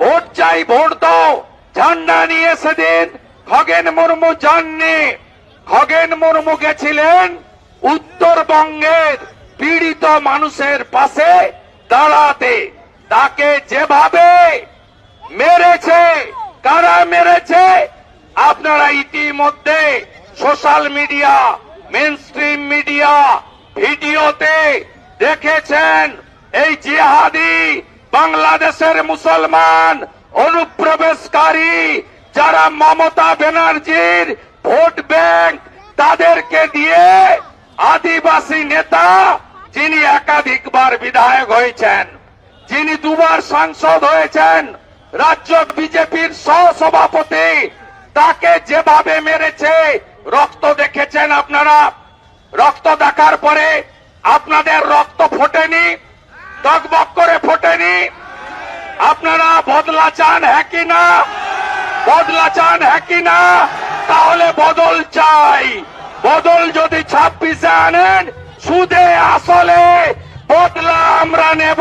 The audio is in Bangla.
ভোট চাই, ভোট দাও। ঝান্ডা নিয়ে সেদিন খগেন মুর্মু যাননি। খগেন মুর্মু গেছিলেন উত্তরবঙ্গের পীড়িত মানুষের পাশে দাঁড়াতে। তাকে যেভাবে মেরেছে, কারা মেরেছে, আপনারা ইতিমধ্যে সোশ্যাল মিডিয়া মেন মিডিয়া ভিডিওতে দেখেছেন। এই জিহাদি বাংলাদেশের মুসলমান অনুপ্রবেশকারী যারা মমতা ব্যানার্জির ভোট ব্যাংক তাদেরকে দিয়ে আদিবাসী নেতা যিনি একাধিকবার বিধায়ক হয়েছেন, যিনি দুবার সাংসদ হয়েছেন, রাজ্য বিজেপির সহসভাপতি, তাকে যেভাবে মেরেছে, রক্ত দেখেছেন আপনারা? রক্ত দেখার পরে আপনাদের রক্ত ফোটেনি? টকবক করে আপনারা বদলা চান হ্যাঁ কি না? বদলা চান হ্যাঁ কি না? তাহলে বদল চাই। বদল যদি ছাব্বিশে আনেন, সুদে আসলে বদলা আমরা নেব।